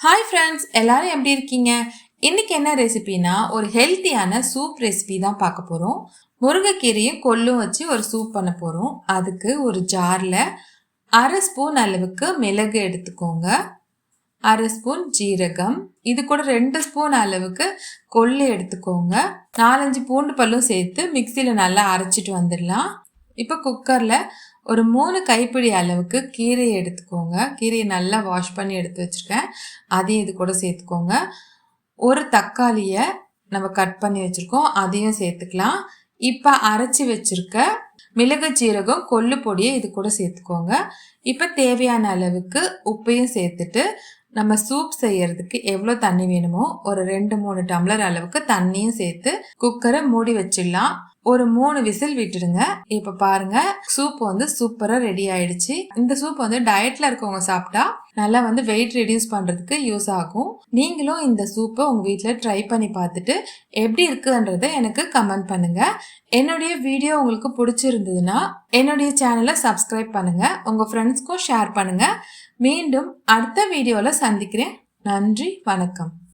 Hi friends எல்லாரும் எப்படி இருக்கீங்க? இன்னைக்கு என்ன ரெசிபினா ஒரு ஹெல்த்தியான சூப் ரெசிபி தான் பார்க்க போகிறோம் முருங்கைக்கீரையும் கொள்ளும் வச்சு ஒரு சூப் பண்ண போகிறோம் அதுக்கு ஒரு ஜாரில் அரை ஸ்பூன் அளவுக்கு மிளகு எடுத்துக்கோங்க. அரை ஸ்பூன் ஜீரகம். இது கூட ரெண்டு ஸ்பூன் அளவுக்கு கொள்ளு எடுத்துக்கோங்க. நாலஞ்சு பூண்டு பல்லும் சேர்த்து மிக்சியில் நல்லா அரைச்சிட்டு வந்துடலாம். இப்போ குக்கரில் ஒரு மூணு கைப்பிடி அளவுக்கு கீரையை எடுத்துக்கோங்க. கீரையை நல்லா வாஷ் பண்ணி எடுத்து வச்சுருக்கேன். அதையும் இது கூட சேர்த்துக்கோங்க. ஒரு தக்காளியை நம்ம கட் பண்ணி வச்சுருக்கோம். அதையும் சேர்த்துக்கலாம். இப்போ அரைச்சி வச்சுருக்க மிளகு சீரகம் கொள்ளு பொடியை இது கூட சேர்த்துக்கோங்க. இப்போ தேவையான அளவுக்கு உப்பையும் சேர்த்துட்டு நம்ம சூப் செய்யறதுக்கு எவ்வளோ தண்ணி வேணுமோ ஒரு ரெண்டு மூணு டம்ளர் அளவுக்கு தண்ணியும் சேர்த்து குக்கரை மூடி வச்சிடலாம். ஒரு மூணு விசில் விட்டுடுங்க. இப்ப பாருங்க சூப் வந்து சூப்பரா ரெடி ஆயிடுச்சு. இந்த சூப் வந்து டயட்ல இருக்கவங்க சாப்பிட்டா நல்லா வந்து வெயிட் ரெடியூஸ் பண்றதுக்கு யூஸ் ஆகும். நீங்களும் இந்த சூப்பை உங்க வீட்டில் ட்ரை பண்ணி பார்த்துட்டு எப்படி இருக்குன்றத எனக்கு கமெண்ட் பண்ணுங்க. என்னுடைய வீடியோ உங்களுக்கு பிடிச்சிருந்ததுன்னா என்னுடைய சேனலை சப்ஸ்கிரைப் பண்ணுங்க. உங்க ஃப்ரெண்ட்ஸ்க்கும் ஷேர் பண்ணுங்க. மீண்டும் அடுத்த வீடியோவில் சந்திக்கிறேன். நன்றி வணக்கம்.